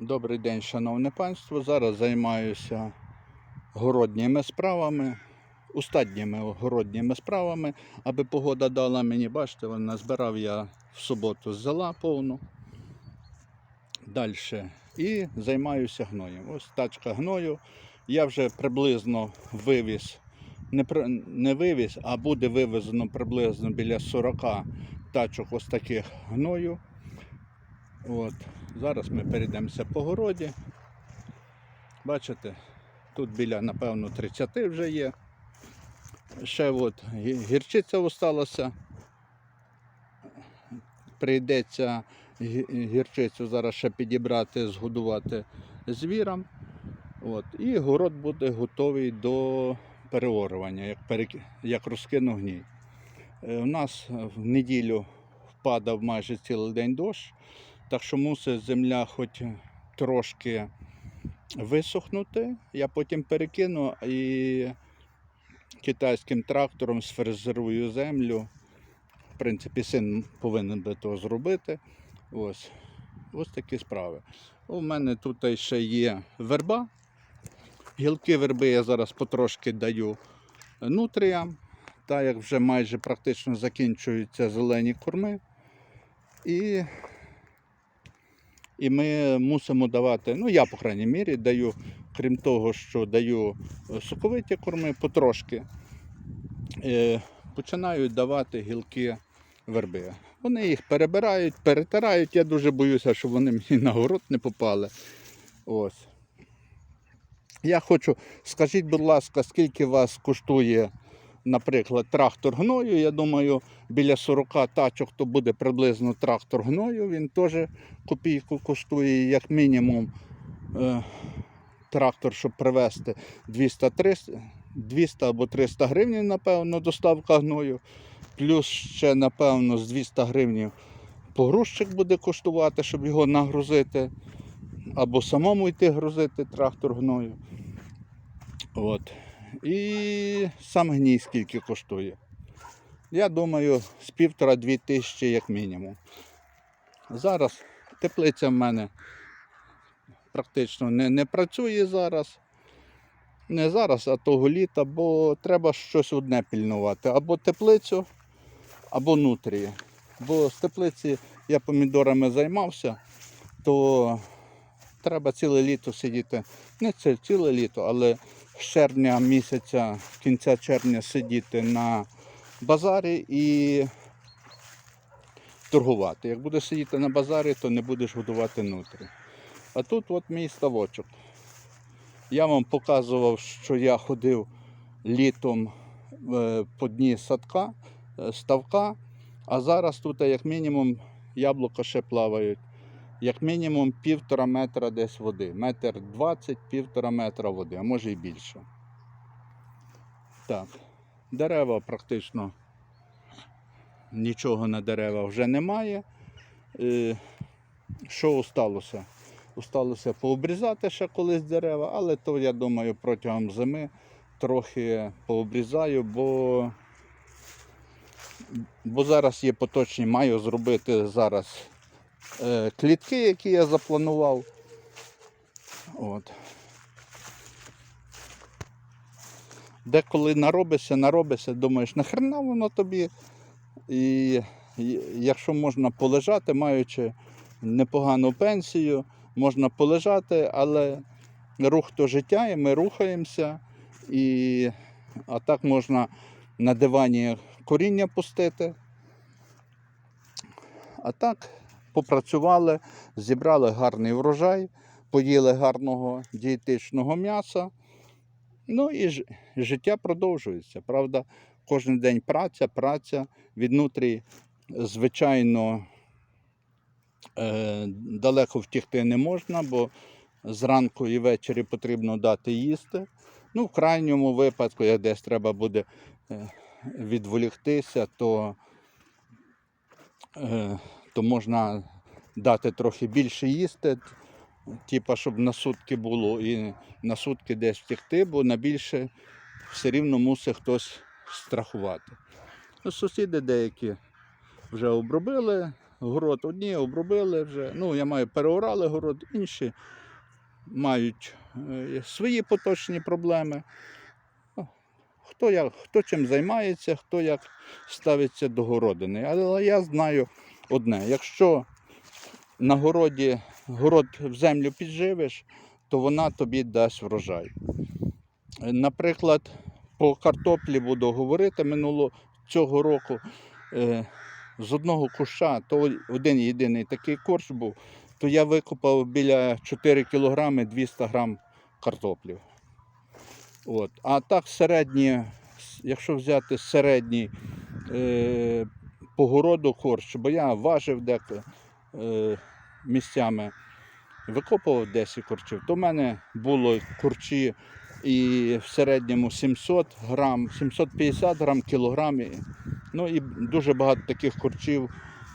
Добрий день, шановне панство. Зараз займаюся городніми справами, устатніми городніми справами, аби погода дала мені, бачите, вон назбирав я в суботу зела повну. Далі. І займаюся гноєм. Ось тачка гною. Я вже приблизно вивіз, не, не вивіз, а буде вивезено приблизно біля 40 тачок ось таких гною. От. Зараз ми перейдемося по городі. Бачите, тут біля, напевно, 30 вже є. Ще от гірчиця осталася. Прийдеться гі- гірчицю зараз ще підібрати, згодувати звірам. От. І город буде готовий до переорування, як, перек... як розкину гній. Е, У нас в неділю впадав майже цілий день дощ. Так що мусить земля хоч трошки висохнути. Я потім перекину і китайським трактором сфрезерую землю. В принципі, син повинен би то зробити. Ось. Ось такі справи. У мене тут ще є верба. Гілки верби я зараз потрошки даю нутріям, так як вже майже практично закінчуються зелені корми. І і ми мусимо давати, ну я, по крайній мірі, даю, крім того, що даю е, соковиті корми потрошки, е, починають давати гілки верби. Вони їх перебирають, перетирають. Я дуже боюся, щоб вони мені на город не попали. Ось. Я хочу, скажіть, будь ласка, скільки вас коштує, наприклад, трактор гною? Я думаю, біля 40 тачок то буде приблизно трактор гною. Він теж копійку коштує, як мінімум. Е, трактор, щоб привезти 200-300 200 або 300 гривень, напевно, доставка гною. Плюс ще, напевно, з 200 гривень погрузчик буде коштувати, щоб його нагрузити. Або самому йти грузити трактор гною. От. І сам гній скільки коштує. Я думаю, з півтора-дві тисячі як мінімум. Зараз теплиця в мене практично не, не працює зараз. Не зараз, а того літа, бо треба щось одне пільнувати. Або теплицю, або нутрії. Бо з теплиці я помідорами займався, то треба ціле літо сидіти. Не це ціле літо, але з червня місяця, кінця червня сидіти на базарі і торгувати. Як будеш сидіти на базарі, то не будеш годувати нутрі. А тут от мій ставочок. Я вам показував, що я ходив літом е, по дні садка, е, ставка, а зараз тут як мінімум яблука ще плавають. Як мінімум півтора метра десь води. Метр двадцять, півтора метра води, а може і більше. Так, дерева практично нічого на дерева вже немає. Е, Що осталося? Осталося пообрізати ще колись дерева, але то я думаю протягом зими трохи пообрізаю, бо, бо зараз є поточні, маю зробити зараз е, клітки, які я запланував. От. Деколи наробишся, наробишся, думаєш, нахрена воно тобі. І, якщо можна полежати, маючи непогану пенсію, можна полежати, але рух то життя, і ми рухаємося. І, а так можна на дивані коріння пустити. А так попрацювали, зібрали гарний врожай, поїли гарного дієтичного м'яса. Ну і ж- життя продовжується. Правда, кожен день праця, праця віднутрі, звичайно, е, далеко втікти не можна, бо зранку і ввечері потрібно дати їсти. Ну, в крайньому випадку, як десь треба буде е, відволіктися, то, е, то можна дати трохи більше їсти, типа, щоб на сутки було і на сутки десь втекти, бо на більше все рівно мусить хтось страхувати. Ну, сусіди деякі вже обробили город одні обробили вже. Ну, я маю переорали город, інші мають е, свої поточні проблеми. Ну, Хто, як, хто чим займається, хто як ставиться до городини. Але я знаю одне: якщо на городі город в землю підживиш, то вона тобі дасть врожай. Е, Наприклад, по картоплі буду говорити минуло цього року. Е, з одного куща, то один єдиний такий корч був, то я викопав біля 4 кг 200 грам картоплі. От. А так середні, якщо взяти середній е, по городу корч, бо я важив деколи е, місцями, викопував 10 корчів, то в мене було корчі і в середньому 700 грам, 750 грам кілограм. Ну і дуже багато таких корчів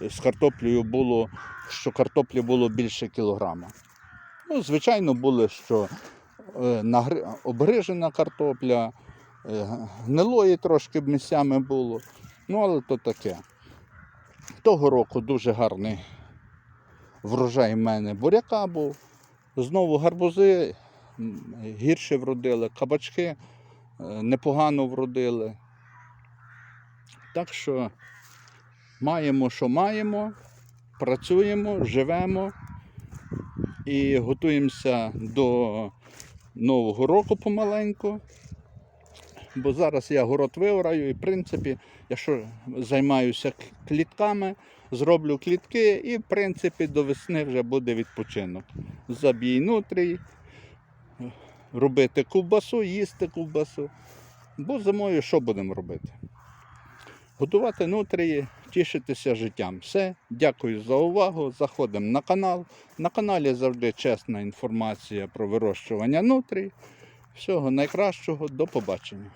з картоплею було, що картоплі було більше кілограма. Ну, звичайно, були, що е, обгрижена картопля, е, гнилої трошки місцями було. Ну, але то таке. Того року дуже гарний врожай в мене буряка був. Знову гарбузи гірше вродили, кабачки е, непогано вродили. Так що маємо, що маємо, працюємо, живемо і готуємося до Нового року помаленьку. Бо зараз я город виораю і, в принципі, якщо займаюся клітками, зроблю клітки і, в принципі, до весни вже буде відпочинок. Забій нутрій, робити ковбасу, їсти ковбасу. Бо зимою що будемо робити? Готувати нутрії, тішитися життям. Все. Дякую за увагу. Заходимо на канал. На каналі завжди чесна інформація про вирощування нутрій. Всього найкращого, до побачення.